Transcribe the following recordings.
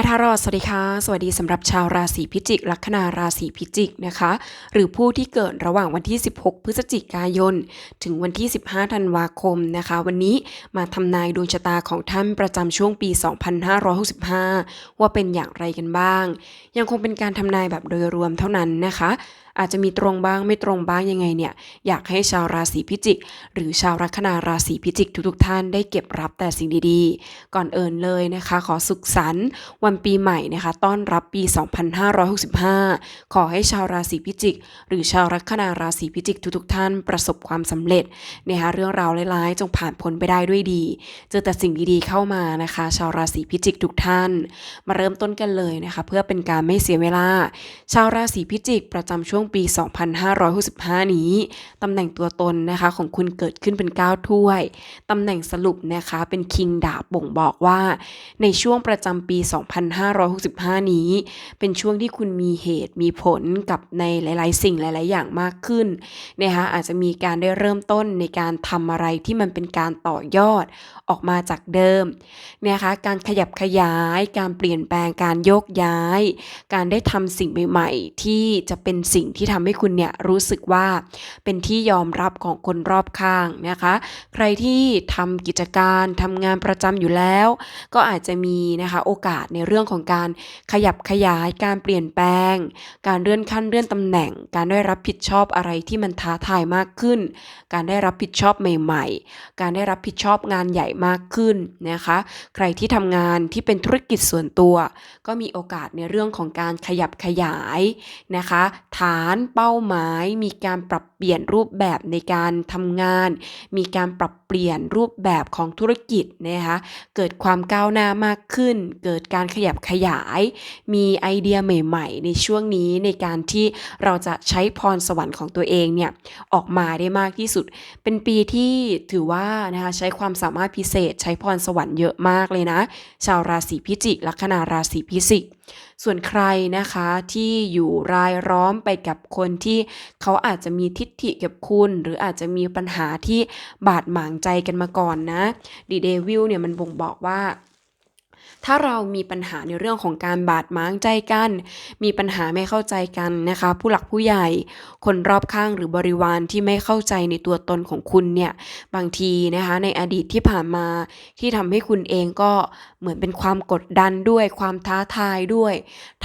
ายทารอดสวัสดีค่ะ สวัสดีสำหรับชาวราศีพิจิก ลัคนาราศีพิจิกนะคะ หรือผู้ที่เกิดระหว่างวันที่ 16 พฤศจิกายน ถึงวันที่ 15 ธันวาคมนะคะ วันนี้มาทำนายดวงชะตาของท่านประจำช่วงปี 2565 ว่าเป็นอย่างไรกันบ้าง ยังคงเป็นการทำนายแบบโดยรวมเท่านั้นนะคะอาจจะมีตรงบ้างไม่ตรงบ้างยังไงเนี่ยอยากให้ชาวราศีพิจิก หรือชาวลัคนาราศีพิจิกทุกๆท่านได้เก็บรับแต่สิ่งดีๆ ก่อนเอินเลยนะคะ ขอสุขสันต์วันปีใหม่นะคะ ต้อนรับปี 2565 ขอให้ชาวราศีพิจิก หรือชาวลัคนาราศีพิจิกทุกๆท่านประสบความสำเร็จนะคะเรื่องราวร้ายๆจงผ่านพ้นไปได้ด้วยดี เจอแต่สิ่งดีๆเข้ามานะคะ ชาวราศีพิจิกทุกท่าน มาเริ่มต้นกันเลยนะคะ เพื่อเป็นการไม่เสียเวลา ชาวราศีพิจิกประจำช่วงปี 2565 นี้ตำแหน่งตัวตนนะคะของคุณเกิดขึ้นเป็น 9 ถ้วยตำแหน่งสรุปนะคะเป็นคิงดาบบ่งบอกว่า ในช่วงประจำปี 2565 นี้ เป็นช่วงที่คุณมีเหตุมีผลกับในหลาย ๆ สิ่งหลาย ๆ อย่างมากขึ้นนะคะอาจจะมีการได้เริ่มต้นในการทำอะไรที่มันเป็นการต่อยอดออกมาจากเดิมนะคะการขยับขยาย การเปลี่ยนแปลงการโยกย้าย การได้ทำสิ่งใหม่ ๆ ที่จะเป็นสิ่งที่ทำให้คุณเนี่ยรู้สึกว่าเป็นที่ยอมรับของคนรอบข้างนะคะ ใครที่ทำกิจการทำงานประจำอยู่แล้ว ก็อาจจะมีนะคะโอกาสในเรื่องของการขยับขยายการเปลี่ยนแปลง การเลื่อนขั้นเลื่อนตำแหน่ง การได้รับผิดชอบอะไรที่มันท้าทายมากขึ้น การได้รับผิดชอบใหม่ ๆ การได้รับผิดชอบงานใหญ่มากขึ้นนะคะ ใครที่ทำงานที่เป็นธุรกิจส่วนตัว ก็มีโอกาสในเรื่องของการขยับขยายนะคะฐานเป้าหมาย มีการปรับเปลี่ยนรูปแบบในการทำงาน มีการปรับเปลี่ยนรูปแบบของธุรกิจนะคะเกิดความก้าวหน้ามากขึ้น เกิดการขยับขยาย มีไอเดียใหม่ ๆ ในช่วงนี้ในการที่เราจะใช้พรสวรรค์ของตัวเองเนี่ยออกมาได้มากที่สุด เป็นปีที่ถือว่านะคะใช้ความสามารถพิเศษ ใช้พรสวรรค์เยอะมากเลยนะ ชาวราศีพิจิกลัคนาราศีพิจิก ส่วนใครนะคะที่อยู่รายล้อมไปกับคนที่เขาอาจจะมีทิฏฐิกับคุณ หรืออาจจะมีปัญหาที่บาดหมางใจกันมาก่อนนะดีเดวิลเนี่ยมันบ่งบอกว่า ถ้าเรามีปัญหาในเรื่องของการบาดหมางใจกัน มีปัญหาไม่เข้าใจกันนะคะ ผู้หลักผู้ใหญ่ คนรอบข้างหรือบริวารที่ไม่เข้าใจในตัวตนของคุณเนี่ยบางทีนะคะในอดีตที่ผ่านมาที่ทำให้คุณเองก็เหมือนเป็นความกดดันด้วยความท้าทายด้วย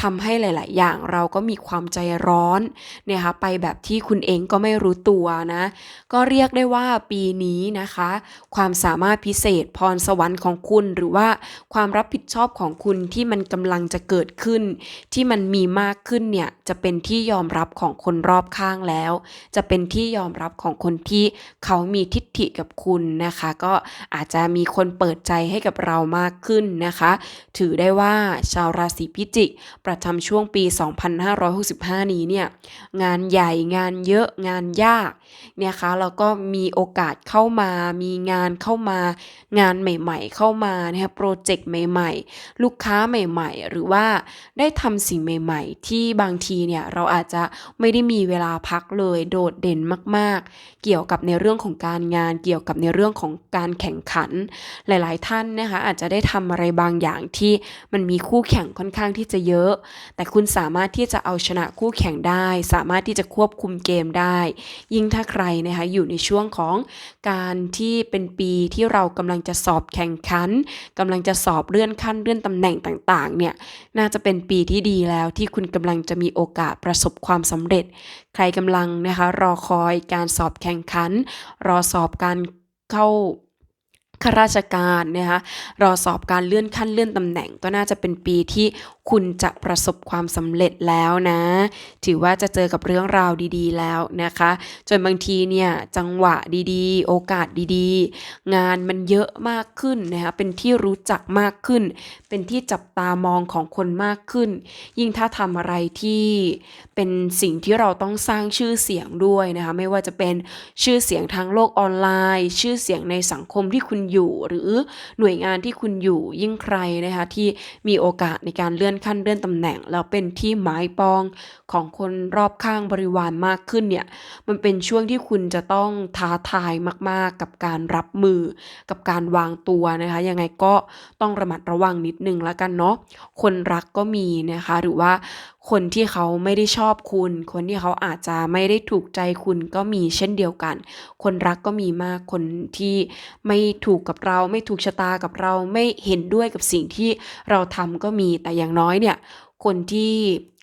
ทำให้หลาย ๆ อย่างเราก็มีความใจร้อนเนี่ยคะไปแบบที่คุณเองก็ไม่รู้ตัวนะ ก็เรียกได้ว่าปีนี้นะคะ ความสามารถพิเศษพรสวรรค์ของคุณหรือว่าความรับผิดชอบของคุณที่มันกำลังจะเกิดขึ้น ที่มันมีมากขึ้นเนี่ยจะเป็นที่ยอมรับของคนรอบข้างแล้ว จะเป็นที่ยอมรับของคนที่เขามีทิฏฐิกับคุณนะคะ ก็อาจจะมีคนเปิดใจให้กับเรามากขึ้นนะคะ ถือได้ว่าชาวราศีพิจิก ประจำช่วงปี 2565 นี้เนี่ยงานใหญ่งานเยอะงานยากเนี่ยคะแล้วก็มีโอกาสเข้ามามีงานเข้ามางานใหม่ ๆ เข้ามานะคะโปรเจกต์ใหม่ๆ ลูกค้าใหม่ๆ หรือว่าได้ทำสิ่งใหม่ๆ ที่บางทีเนี่ยเราอาจจะไม่ได้มีเวลาพักเลยโดดเด่นมากๆ เกี่ยวกับในเรื่องของการงาน เกี่ยวกับในเรื่องของการแข่งขัน หลายๆ ท่านนะคะอาจจะได้ทำอะไรบางอย่างที่มันมีคู่แข่งค่อนข้างที่จะเยอะ แต่คุณสามารถที่จะเอาชนะคู่แข่งได้ สามารถที่จะควบคุมเกมได้ ยิ่งถ้าใครนะคะอยู่ในช่วงของการที่เป็นปีที่เรากำลังจะสอบแข่งขันกำลังจะสอบเลื่อนขั้นเลื่อนตำแหน่งต่างๆ เนี่ย น่าจะเป็นปีที่ดีแล้วที่คุณกำลังจะมีโอกาสประสบความสำเร็จ ใครกำลังนะคะรอคอยการสอบแข่งขัน รอสอบการเข้า ข้าราชการนะคะรอสอบการเลื่อนขั้นเลื่อนตำแหน่ง ก็น่าจะเป็นปีที่คุณจะประสบความสำเร็จแล้วนะ ถือว่าจะเจอกับเรื่องราวดีๆ แล้วนะคะ จนบางทีเนี่ยจังหวะดีๆ โอกาสดีๆ งานมันเยอะมากขึ้นนะคะเป็นที่รู้จักมากขึ้น เป็นที่จับตามองของคนมากขึ้น ยิ่งถ้าทำอะไรที่เป็นสิ่งที่เราต้องสร้างชื่อเสียงด้วยนะคะไม่ว่าจะเป็นชื่อเสียงทางโลกออนไลน์ ชื่อเสียงในสังคมที่คุณอยู่ หรือหน่วยงานที่คุณอยู่ยิ่งใครนะคะที่มีโอกาสในการเลื่อนขั้นเลื่อนตำแหน่ง แล้วเป็นที่หมายปองของคนรอบข้างบริวารมากขึ้นเนี่ยมันเป็นช่วงที่คุณจะต้องท้าทายมาก ๆ กับการรับมือกับการวางตัวนะคะยังไงก็ต้องระมัดระวังนิดนึงแล้วกันเนาะคนรักก็มีนะคะหรือว่า คนที่เขาไม่ได้ชอบคุณ คนที่เขาอาจจะไม่ได้ถูกใจคุณก็มีเช่นเดียวกัน คนรักก็มีมาก คนที่ไม่ถูกกับเรา ไม่ถูกชะตากับเรา ไม่เห็นด้วยกับสิ่งที่เราทำก็มี แต่อย่างน้อยเนี่ย คนที่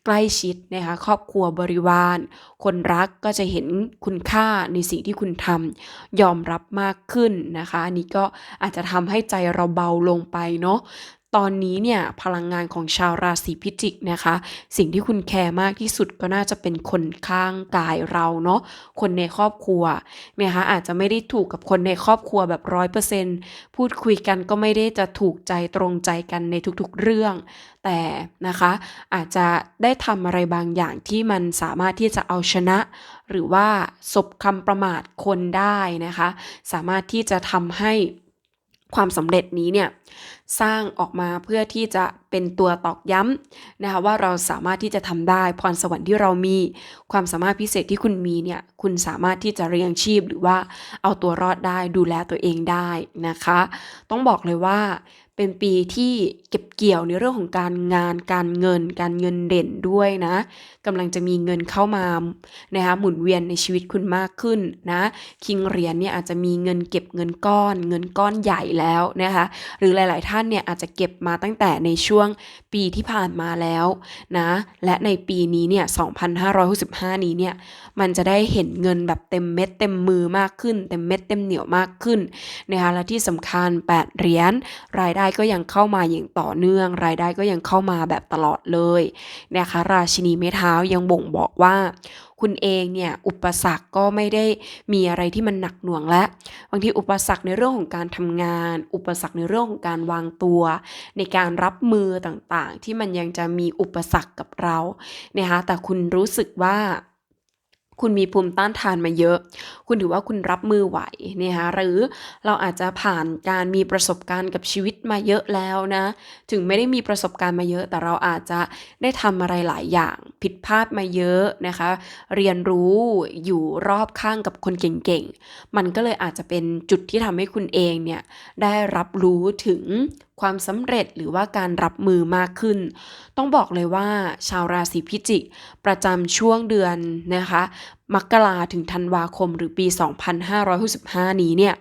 ใกล้ชิดนะคะครอบครัวบริวาร คนรักก็จะเห็นคุณค่าในสิ่งที่คุณทำยอมรับมากขึ้นนะคะ อันนี้ก็อาจจะทำให้ใจเราเบาลงไปเนาะ ตอนนี้เนี่ยพลังงานของชาวราศีพิจิกนะคะ สิ่งที่คุณแคร์มากที่สุดก็น่าจะเป็นคนข้างกายเราเนาะคนในครอบครัวนะคะอาจจะไม่ได้ถูกกับคนในครอบครัวแบบร้อยเปอร์เซ็นต์พูดคุยกันก็ไม่ได้จะถูกใจตรงใจกันในทุกๆเรื่อง แต่นะคะอาจจะได้ทำอะไรบางอย่างที่มันสามารถที่จะเอาชนะ หรือว่าสบคำประมาทคนได้นะคะ สามารถที่จะทำให้ ความสำเร็จนี้เนี่ยสร้างออกมาเพื่อที่จะเป็นตัวตอกย้ำนะคะว่าเราสามารถที่จะทำได้พรสวรรค์ที่เรามี ความสามารถพิเศษที่คุณมีเนี่ยคุณสามารถที่จะเรียงชีพหรือว่าเอาตัวรอดได้ดูแลตัวเองได้นะคะ ต้องบอกเลยว่า เป็นปีที่เก็บเกี่ยวในเรื่องของการงานการเงิน การเงินเด่นด้วยนะกำลังจะมีเงินเข้ามานะคะหมุนเวียนในชีวิตคุณมากขึ้นนะคิงเหรียญเนี่ยอาจจะมีเงินเก็บเงินก้อน เงินก้อนใหญ่แล้วนะคะหรือหลาย ๆ ท่านเนี่ยอาจจะเก็บมาตั้งแต่ในช่วงปีที่ผ่านมาแล้วนะและในปีนี้เนี่ย 2565 นี้เนี่ยมันจะได้เห็นเงินแบบเต็มเม็ดเต็มมือมากขึ้น เต็มเม็ดเต็มเหนียวมากขึ้นนะคะและที่สำคัญ 8 เหรียญรายได้ได้ก็ยังเข้ามาอย่างต่อเนื่อง รายได้ก็ยังเข้ามาแบบตลอดเลยนะคะ ราชินีไม้เท้ายังบ่งบอกว่า คุณเองเนี่ยอุปสรรคก็ไม่ได้มีอะไรที่มันหนักหน่วงและบางทีอุปสรรคในเรื่องของการทำงาน อุปสรรคในเรื่องของการวางตัว ในการรับมือต่างๆ ที่มันยังจะมีอุปสรรคกับเรานะคะแต่คุณรู้สึกว่า คุณมีภูมิต้านทานมาเยอะ คุณถือว่าคุณรับมือไหวนะคะหรือเราอาจจะผ่านการมีประสบการณ์กับชีวิตมาเยอะแล้วนะ ถึงไม่ได้มีประสบการณ์มาเยอะ แต่เราอาจจะได้ทำอะไรหลายอย่าง ผิดพลาดมาเยอะนะคะ เรียนรู้อยู่รอบข้างกับคนเก่งๆ มันก็เลยอาจจะเป็นจุดที่ทำให้คุณเองเนี่ยได้รับรู้ถึง ความสำเร็จหรือว่าการรับมือมากขึ้น ต้องบอกเลยว่าชาวราศีพิจิก ประจำช่วงเดือนนะคะมกราถึงธันวาคมหรือปี 2565 นี้เนี่ย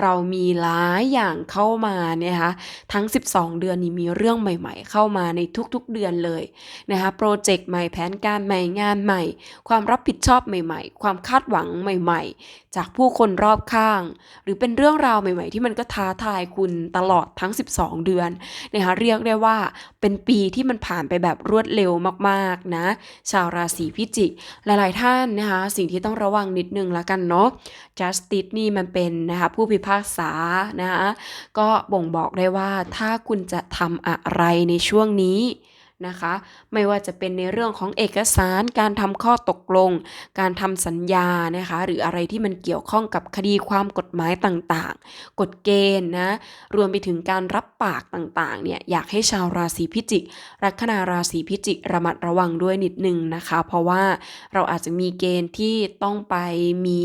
เรามีหลายอย่างเข้ามาเนี่ยคะทั้ง 12 เดือนนี้มีเรื่องใหม่ๆ เข้ามาในทุกๆเดือนเลยนะคะโปรเจกต์ใหม่แผนการใหม่งานใหม่ ความรับผิดชอบใหม่ ๆ ความคาดหวังใหม่ ๆ จากผู้คนรอบข้าง หรือเป็นเรื่องราวใหม่ ๆ ที่มันก็ท้าทายคุณตลอดทั้ง 12 เดือนนะคะเรียกได้ว่าเป็นปีที่มันผ่านไปแบบรวดเร็วมากๆนะชาวราศีพิจิก หลายๆท่านนะคะสิ่งที่ต้องระวังนิดนึงละกันเนาะ justice นี่มันเป็นนะคะผู้พิพากษานะคะก็บ่งบอกได้ว่าถ้าคุณจะทำอะไรในช่วงนี้ นะคะ ไม่ว่าจะเป็นในเรื่องของเอกสารการทำข้อตกลง การทำสัญญานะคะ หรืออะไรที่มันเกี่ยวข้องกับคดีความกฎหมายต่างๆ กฎเกณฑ์นะ รวมไปถึงการรับปากต่างๆ เนี่ย อยากให้ชาวราศีพิจิก ลัคนาราศีพิจิกระมัดระวังด้วยนิดนึงนะคะ เพราะว่าเราอาจจะมีเกณฑ์ที่ต้องไปมี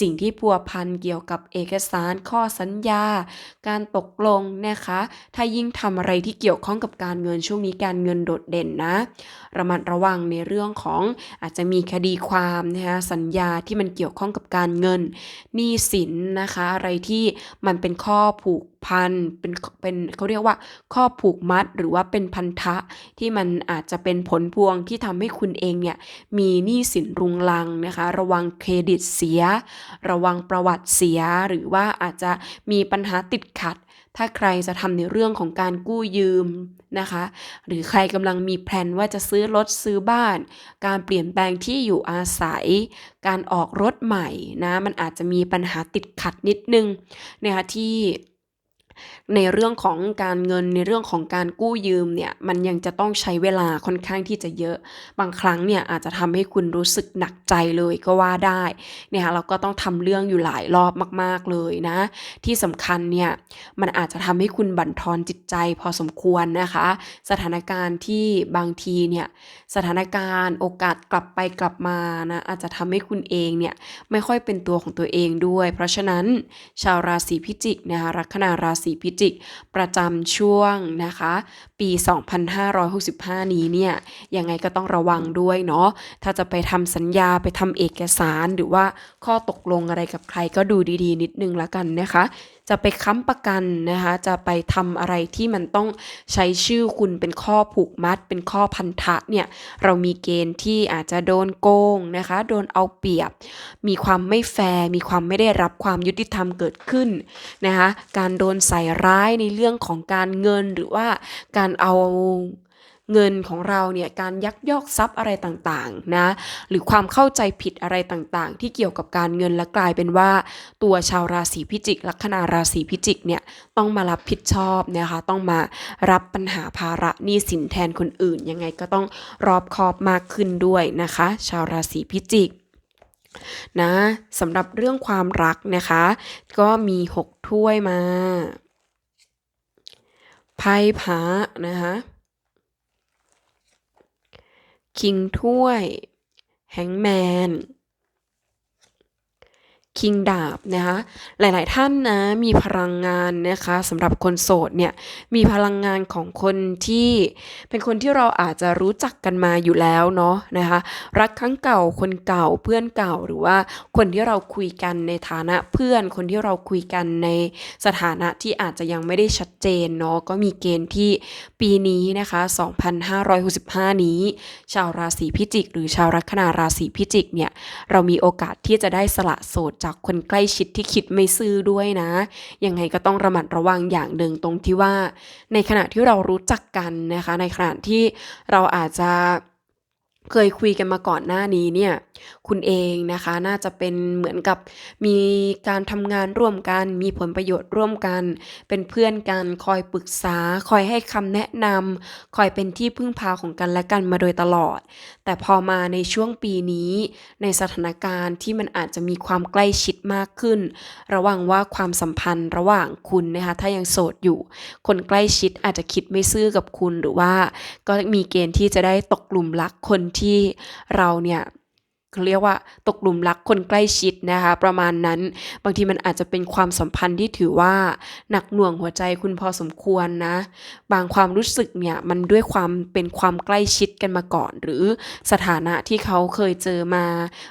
สิ่งที่พัวพันเกี่ยวกับเอกสารข้อสัญญา การตกลงนะคะ ถ้ายิ่งทำอะไรที่เกี่ยวข้องกับการเงินช่วงนี้การเงินโดดเด่นนะ ระมัดระวังในเรื่องของอาจจะมีคดีความนะคะสัญญาที่มันเกี่ยวข้องกับการเงินหนี้สินนะคะ อะไรที่มันเป็นข้อผูก พันเป็นเป็นเขาเรียกว่า ข้อผูกมัดหรือว่าเป็นพันธะที่มันอาจจะเป็นผลพวงที่ทำให้คุณเองเนี่ยมีหนี้สินรุงรังนะคะ ระวังเครดิตเสีย ระวังประวัติเสีย หรือว่าอาจจะมีปัญหาติดขัด ถ้าใครจะทำในเรื่องของการกู้ยืมนะคะ หรือใครกำลังมีแผนว่าจะซื้อรถซื้อบ้าน การเปลี่ยนแปลงที่อยู่อาศัย การออกรถใหม่นะมันอาจจะมีปัญหาติดขัดนิดนึงนะคะที่ ในเรื่องของการเงินในเรื่องของการกู้ยืมเนี่ยมันยังจะต้องใช้เวลาค่อนข้างที่จะเยอะ บางครั้งเนี่ยอาจจะทำให้คุณรู้สึกหนักใจเลยก็ว่าได้เนี่ยเราก็ต้องทำเรื่องอยู่หลายรอบมาก ๆเลยนะ ที่สำคัญเนี่ยมันอาจจะทำให้คุณบั่นทอนจิตใจพอสมควรนะคะ สถานการณ์ที่บางทีเนี่ยสถานการณ์โอกาสกลับไปกลับมานะอาจจะทำให้คุณเองเนี่ยไม่ค่อยเป็นตัวของตัวเองด้วย เพราะฉะนั้นชาวราศีพิจิกนะคะลัคนาราศีพิจิก ประจำช่วงนะคะ ปี 2565 นี้เนี่ยยังไงก็ต้องระวังด้วยเนาะถ้าจะไปทำสัญญาไปทำเอกสารหรือว่าข้อตกลงอะไรกับใครก็ดูดีๆ นิดนึงละกันนะคะจะไปค้ำประกันนะคะ จะไปทำอะไรที่มันต้องใช้ชื่อคุณเป็นข้อผูกมัด เป็นข้อพันธะเนี่ย เรามีเกณฑ์ที่อาจจะโดนโกงนะคะ โดนเอาเปรียบ มีความไม่แฟร์ มีความไม่ได้รับความยุติธรรมเกิดขึ้นนะคะ การโดนใส่ร้ายในเรื่องของการเงินหรือว่าการเอา เงินของเราเนี่ยการยักยอกทรัพย์อะไรต่างๆนะหรือความเข้าใจผิดอะไรต่างๆ ที่เกี่ยวกับการเงินและกลายเป็นว่า ตัวชาวราศีพิจิก ลัคนาราศีพิจิกเนี่ยต้องมารับผิดชอบนะคะต้องมารับปัญหาภาระหนี้สินแทนคนอื่น ยังไงก็ต้องรอบคอบมากขึ้นด้วยนะคะ ชาวราศีพิจิกนะสำหรับเรื่องความรักนะคะ ก็มีหกถ้วยมาไพ่พระนะคะ คิงถ้วย แฮงแมน คิงดาบนะคะหลายๆท่านนะมีพลังงานนะคะสำหรับคนโสดเนี่ยมีพลังงานของคนที่เป็นคนที่เราอาจจะรู้จักกันมาอยู่แล้วเนาะนะคะรักครั้งเก่าคนเก่าเพื่อนเก่าหรือว่าคนที่เราคุยกันในฐานะเพื่อนคนที่เราคุยกันในสถานะที่อาจจะยังไม่ได้ชัดเจนเนาะก็มีเกณฑ์ที่ปีนี้นะคะ 2565 นี้ ชาวราศีพิจิก หรือชาวลัคนาราศีพิจิกเนี่ยเรามีโอกาสที่จะได้สละโสดจากคนใกล้ชิดที่คิดไม่ซื่อด้วยนะ ยังไงก็ต้องระมัดระวังอย่างหนึ่งตรงที่ว่า ในขณะที่เรารู้จักกันนะคะ ในขณะที่เราอาจจะ เคยคุยกันมาก่อนหน้านี้เนี่ย คุณเองนะคะน่าจะเป็นเหมือนกับมีการทำงานร่วมกัน มีผลประโยชน์ร่วมกัน เป็นเพื่อนกันคอยปรึกษา คอยให้คำแนะนำคอยเป็นที่พึ่งพาของกันและกันมาโดยตลอด แต่พอมาในช่วงปีนี้ ในสถานการณ์ที่มันอาจจะมีความใกล้ชิดมากขึ้น ระว่างว่าความสัมพันธ์ระหว่างคุณนะคะถ้ายังโสดอยู่ คนใกล้ชิดอาจจะคิดไม่ซื่อกับคุณหรือว่า ก็มีเกณฑ์ที่จะได้ตกหลุมรักคนที่เราเนี่ย เรียกว่าตกหลุมรักคนใกล้ชิดนะคะ ประมาณนั้น บางทีมันอาจจะเป็นความสัมพันธ์ที่ถือว่าหนักหน่วงหัวใจคุณพอสมควรนะ บางความรู้สึกเนี่ยมันด้วยความเป็นความใกล้ชิดกันมาก่อน หรือสถานะที่เขาเคยเจอมา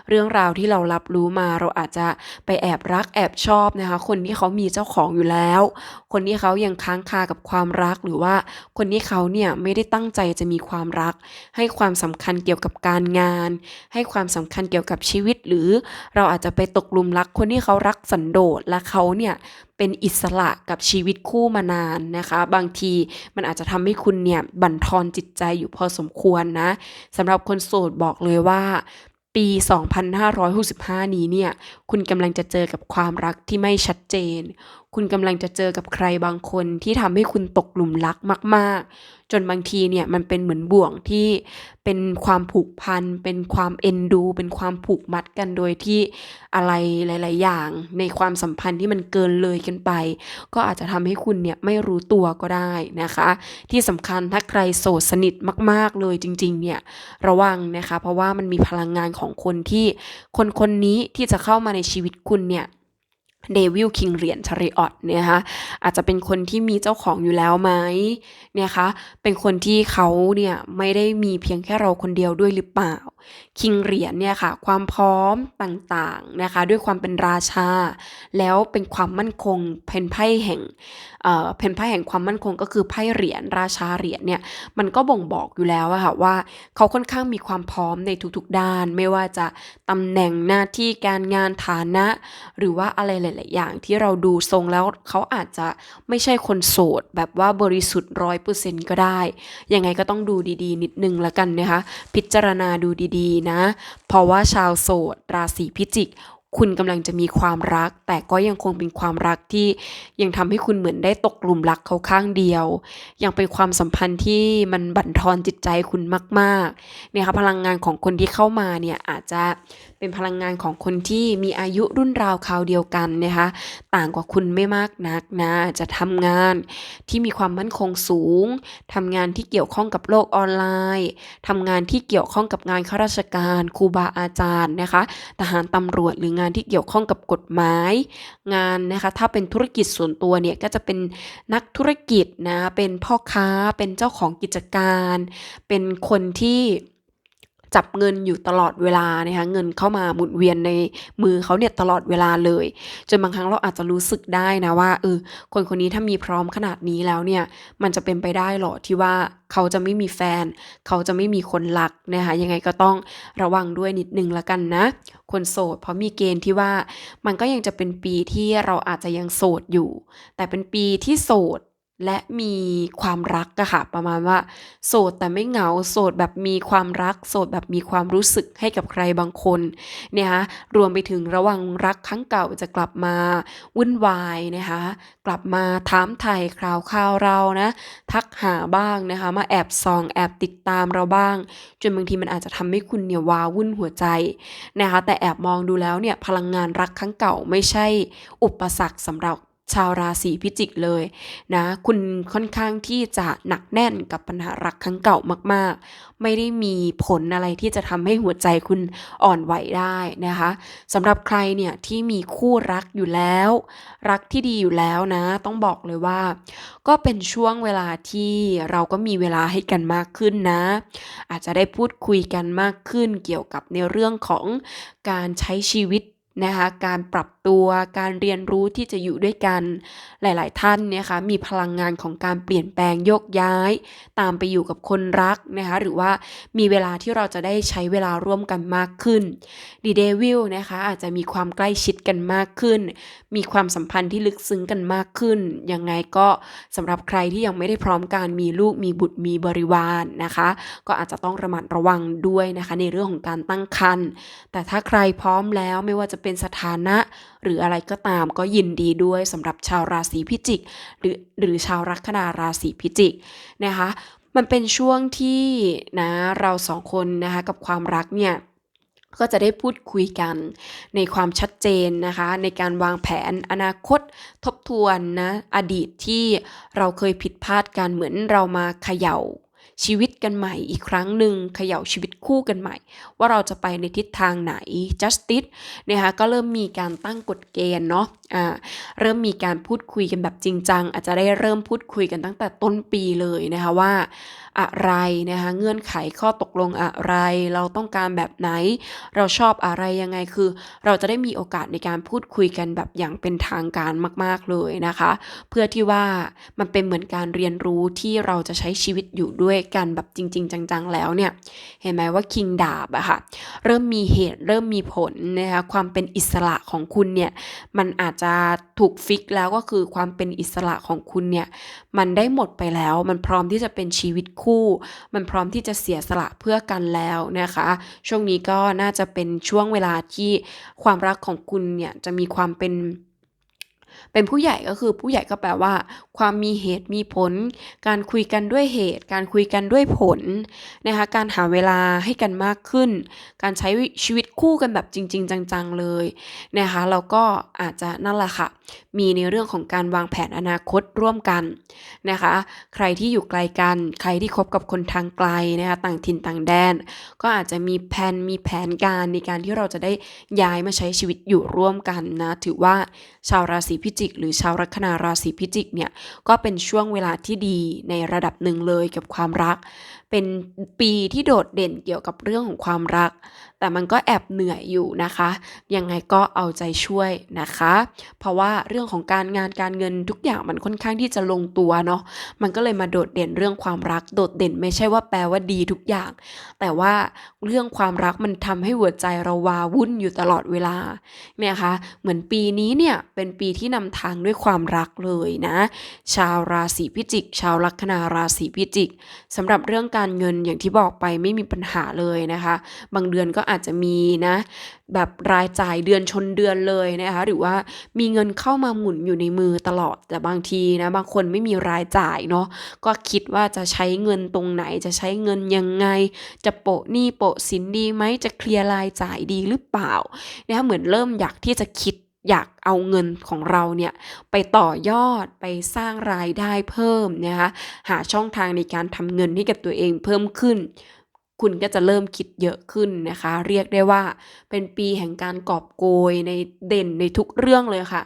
เรื่องราวที่เรารับรู้มา เราอาจจะไปแอบรักแอบชอบนะคะ คนที่เขามีเจ้าของอยู่แล้ว คนที่เขายังค้างคากับความรักหรือว่า คนที่เขาเนี่ยไม่ได้ตั้งใจจะมีความรัก ให้ความสำคัญเกี่ยวกับการงาน ให้ความสำคัญเกี่ยวกับชีวิต หรือเราอาจจะไปตกหลุมรักคนที่เขารักสันโดษและเขาเนี่ยเป็นอิสระกับชีวิตคู่มานานนะคะ บางทีมันอาจจะทำให้คุณเนี่ยบั่นทอนจิตใจอยู่พอสมควรนะสำหรับคนโสดบอกเลยว่าปี 2565 นี้เนี่ย คุณกำลังจะเจอกับความรักที่ไม่ชัดเจน คุณกำลังจะเจอกับใครบางคนที่ทำให้คุณตกหลุมรักมาก ๆ จนบางทีเนี่ยมันเป็นเหมือนบ่วงที่เป็นความผูกพัน เป็นความเอ็นดู เป็นความผูกมัดกันโดยที่อะไรหลาย ๆ อย่าง ในความสัมพันธ์ที่มันเกินเลยกันไป ก็อาจจะทำให้คุณเนี่ยไม่รู้ตัวก็ได้นะคะ ที่สำคัญถ้าใครโสดสนิทมาก ๆ เลยจริง ๆ เนี่ยระวังนะคะ เพราะว่ามันมีพลังงานของคนที่คนคนนี้ที่จะเข้ามาในชีวิตคุณเนี่ย เดวิลคิงเหรียญชริออตเนี่ยคะอาจจะเป็นคนที่มีเจ้าของอยู่แล้วไหมเนี่ยคะเป็นคนที่เขาเนี่ยไม่ได้มีเพียงแค่เราคนเดียวด้วยหรือเปล่า คิงเหรียญเนี่ยค่ะความพร้อมต่างๆนะคะด้วยความเป็นราชา แล้วเป็นความมั่นคงเพนไพ่แห่งเอ่อเพนไพ่แห่งความมั่นคงก็คือไพ่เหรียญราชาเหรียญเนี่ยมันก็บ่งบอกอยู่แล้วอะค่ะว่าเขาค่อนข้างมีความพร้อมในทุกๆด้าน ไม่ว่าจะตำแหน่งหน้าที่การงานฐานะ หรือว่าอะไรหลาย ๆ อย่างที่เราดูทรงแล้วเขาอาจจะไม่ใช่คนโสด แบบว่าบริสุทธิ์ร้อยเปอร์เซ็นต์ก็ได้ ยังไงก็ต้องดูดีๆ นิดนึงละกันนะคะ พิจารณาดูดี ๆ นะเพราะว่าชาวโสดราศีพิจิก คุณกำลังจะมีความรัก แต่ก็ยังคงเป็นความรักที่ยังทำให้คุณเหมือนได้ตกหลุมรักเขาข้างเดียว ยังเป็นความสัมพันธ์ที่มันบั่นทอนจิตใจคุณมากๆเนี่ยค่ะพลังงานของคนที่เข้ามาเนี่ยอาจจะ เป็นพลังงานของคนที่มีอายุรุ่นราวคราวเดียวกันนะคะต่างกว่าคุณไม่มากนักนะจะทำงานที่มีความมั่นคงสูงทำงานที่เกี่ยวข้องกับโลกออนไลน์ทำงานที่เกี่ยวข้องกับงานข้าราชการครูบาอาจารย์นะคะทหารตำรวจหรืองานที่เกี่ยวข้องกับกฎหมาย งานนะคะถ้าเป็นธุรกิจส่วนตัวเนี่ยก็จะเป็นนักธุรกิจนะเป็นพ่อค้าเป็นเจ้าของกิจการ เป็นคนที่ จับเงินอยู่ตลอดเวลานะคะเงินเข้ามาหมุนเวียนในมือเขาเนี่ยตลอดเวลาเลย จนบางครั้งเราอาจจะรู้สึกได้นะว่าเออคนคนนี้ถ้ามีพร้อมขนาดนี้แล้วเนี่ยมันจะเป็นไปได้หรอที่ว่าเขาจะไม่มีแฟน เขาจะไม่มีคนรักนะคะยังไงก็ต้องระวังด้วยนิดนึงละกันนะ คนโสดเพราะมีเกณฑ์ที่ว่ามันก็ยังจะเป็นปีที่เราอาจจะยังโสดอยู่ แต่เป็นปีที่โสด และมีความรักอะค่ะ ประมาณว่า โสดแต่ไม่เหงา โสดแบบมีความรัก โสดแบบมีความรู้สึกให้กับใครบางคนเนี่ยคะรวมไปถึงระว่างรักครั้งเก่าจะกลับมาวุ่นวายนะคะกลับมาถามไถ่คราวข่าวเรานะ ทักหาบ้างนะคะ มาแอบส่องแอบติดตามเราบ้าง จนบางทีมันอาจจะทำให้คุณเนี่ยว้าวุ่นหัวใจนะคะแต่แอบมองดูแล้วเนี่ยพลังงานรักครั้งเก่าไม่ใช่อุปสรรคสำหรับ ชาวราศีพิจิกเลยนะคุณค่อนข้างที่จะหนักแน่นกับปัญหารักครั้งเก่ามากๆ ไม่ได้มีผลอะไรที่จะทำให้หัวใจคุณอ่อนไหวได้นะคะสำหรับใครเนี่ยที่มีคู่รักอยู่แล้ว รักที่ดีอยู่แล้วนะ ต้องบอกเลยว่า ก็เป็นช่วงเวลาที่เราก็มีเวลาให้กันมากขึ้นนะ อาจจะได้พูดคุยกันมากขึ้นเกี่ยวกับในเรื่องของการใช้ชีวิต นะคะการปรับตัวการเรียนรู้ที่จะอยู่ด้วยกันหลาย ๆ ท่านเนี่ยคะมีพลังงานของการเปลี่ยนแปลงโยกย้าย ตามไปอยู่กับคนรักนะคะหรือว่ามีเวลาที่เราจะได้ใช้เวลาร่วมกันมากขึ้นดีเดวิลนะคะอาจจะมีความใกล้ชิดกันมากขึ้น มีความสัมพันธ์ที่ลึกซึ้งกันมากขึ้น ยังไงก็สำหรับใครที่ยังไม่ได้พร้อมการมีลูกมีบุตรมีบริวารนนะคะ ก็อาจจะต้องระมัดระวังด้วยนะคะในเรื่องของการตั้งครรภ์แต่ถ้าใครพร้อมแล้วไม่ว่าจะเป็นสถานะ หรืออะไรก็ตามก็ยินดีด้วยสำหรับชาวราศีพิจิก หรือหรือชาวลัคนาราศีพิจิกนะคะมันเป็นช่วงที่นะเราสองคนนะคะกับความรักเนี่ยก็จะได้พูดคุยกันในความชัดเจนนะคะ ในการวางแผนอนาคตทบทวนนะอดีตที่เราเคยผิดพลาดกันเหมือนเรามาเขย่า ชีวิตกันใหม่อีกครั้งหนึ่งเขย่าชีวิตคู่กันใหม่ ว่าเราจะไปในทิศทางไหน justice นะคะก็เริ่มมีการตั้งกฎเกณฑ์เนาะอ่าเริ่มมีการพูดคุยกันแบบจริงจัง อาจจะได้เริ่มพูดคุยกันตั้งแต่ต้นปีเลยนะคะว่า อะไรนะคะเงื่อนไขข้อตกลงอะไร เราต้องการแบบไหน เราชอบอะไรยังไงคือ เราจะได้มีโอกาสในการพูดคุยกันแบบอย่างเป็นทางการมาก ๆเลยนะคะ เพื่อที่ว่ามันเป็นเหมือนการเรียนรู้ที่เราจะใช้ชีวิตอยู่ด้วยกันแบบจริง ๆ จังๆแล้วเนี่ยเห็นไหมว่าคิงดาบอะค่ะเริ่มมีเหตุเริ่มมีผลนะคะความเป็นอิสระของคุณเนี่ยมันอาจจะถูกฟิกแล้วก็คือความเป็นอิสระของคุณเนี่ยมันได้หมดไปแล้ว มันพร้อมที่จะเป็นชีวิตคู่ มันพร้อมที่จะเสียสละเพื่อกันแล้วนะคะ ช่วงนี้ก็น่าจะเป็นช่วงเวลาที่ความรักของคุณเนี่ยจะมีความเป็น เป็นผู้ใหญ่ก็คือผู้ใหญ่ก็แปลว่า ความมีเหตุมีผล การคุยกันด้วยเหตุ การคุยกันด้วยผลนะคะการหาเวลาให้กันมากขึ้น การใช้ชีวิตคู่กันแบบจริง ๆ จังๆเลยนะคะเราก็อาจจะนั่นแหละค่ะ มีในเรื่องของการวางแผนอนาคตร่วมกันนะคะ ใครที่อยู่ไกลกัน ใครที่คบกับคนทางไกลนะคะต่างถิ่นต่างแดน ก็อาจจะมีแผนมีแผนการในการที่เราจะได้ย้ายมาใช้ชีวิตอยู่ร่วมกันนะถือว่าชาวราศีพิจิก หรือชาวลัคนาราศีพิจิกเนี่ยก็เป็นช่วงเวลาที่ดีในระดับหนึ่งเลยกับความรัก เป็นปีที่โดดเด่นเกี่ยวกับเรื่องของความรัก แต่มันก็แอบเหนื่อยอยู่นะคะ ยังไงก็เอาใจช่วยนะคะ เพราะว่าเรื่องของการงานการเงินทุกอย่างมันค่อนข้างที่จะลงตัวเนาะมันก็เลยมาโดดเด่นเรื่องความรักโดดเด่นไม่ใช่ว่าแปลว่าดีทุกอย่าง แต่ว่าเรื่องความรักมันทำให้หัวใจเราวาวุ่นอยู่ตลอดเวลาเนี่ยคะเหมือนปีนี้เนี่ยเป็นปีที่นำทางด้วยความรักเลยนะ ชาวราศีพิจิก ชาวลัคนาราศีพิจิกสำหรับเรื่องการเงินอย่างที่บอกไปไม่มีปัญหาเลยนะคะ บางเดือนก็อาจจะมีนะแบบรายจ่ายเดือนชนเดือนเลยนะคะหรือว่ามีเงินเข้ามาหมุนอยู่ในมือตลอดแต่บางทีนะบางคนไม่มีรายจ่ายเนาะก็คิดว่าจะใช้เงินตรงไหนจะใช้เงินยังไง จะโปะหนี้โปะสินดีไหมจะเคลียร์รายจ่ายดีหรือเปล่านะคะเหมือนเริ่มอยากที่จะคิดอยากเอาเงินของเราเนี่ยไปต่อยอดไปสร้างรายได้เพิ่มนะคะหาช่องทางในการทำเงินให้กับตัวเองเพิ่มขึ้น คุณก็จะเริ่มคิดเยอะขึ้นนะคะ เรียกได้ว่าเป็นปีแห่งการกอบโกยในเด่นในทุกเรื่องเลยค่ะ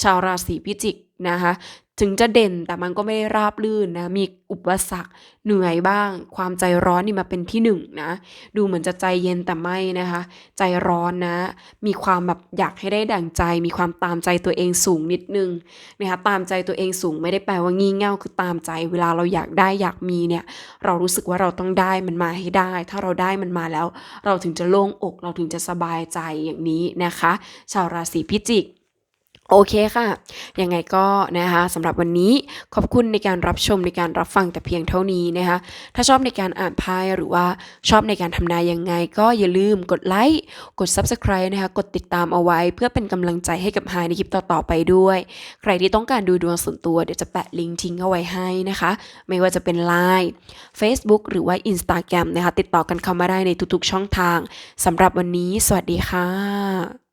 ชาวราศีพิจิกนะคะ ถึงจะเด่นแต่มันก็ไม่ได้ราบรื่นนะ มีอุปสรรคเหนื่อยบ้าง ความใจร้อนนี่มาเป็นที่หนึ่งนะ ดูเหมือนจะใจเย็นแต่ไม่นะคะ ใจร้อนนะ มีความแบบอยากให้ได้ดั่งใจ มีความตามใจตัวเองสูงนิดนึงนะคะ ตามใจตัวเองสูงไม่ได้แปลว่างี่เง่าคือตามใจ เวลาเราอยากได้อยากมีเนี่ย เรารู้สึกว่าเราต้องได้มันมาให้ได้ ถ้าเราได้มันมาแล้ว เราถึงจะโล่งอก เราถึงจะสบายใจอย่างนี้นะคะ ชาวราศีพิจิก โอเคค่ะ ยังไงก็นะคะสำหรับวันนี้ขอบคุณในการรับชมในการรับฟังแต่เพียงเท่านี้นะคะ ถ้าชอบในการอ่านไพ่หรือว่าชอบในการทำนายยังไง ก็อย่าลืมกดไลค์ กด Subscribe นะคะ กดติดตามเอาไว้ เพื่อเป็นกำลังใจให้กับไฮในคลิปต่อๆไปด้วย ใครที่ต้องการดูดวงส่วนตัวเดี๋ยวจะแปะลิงก์ทิ้งเอาไว้ให้นะคะ ไม่ว่าจะเป็น Line Facebook หรือว่า Instagram นะคะ ติดต่อกันเข้ามาได้ในทุกๆ ช่องทางสำหรับวันนี้ สวัสดีค่ะ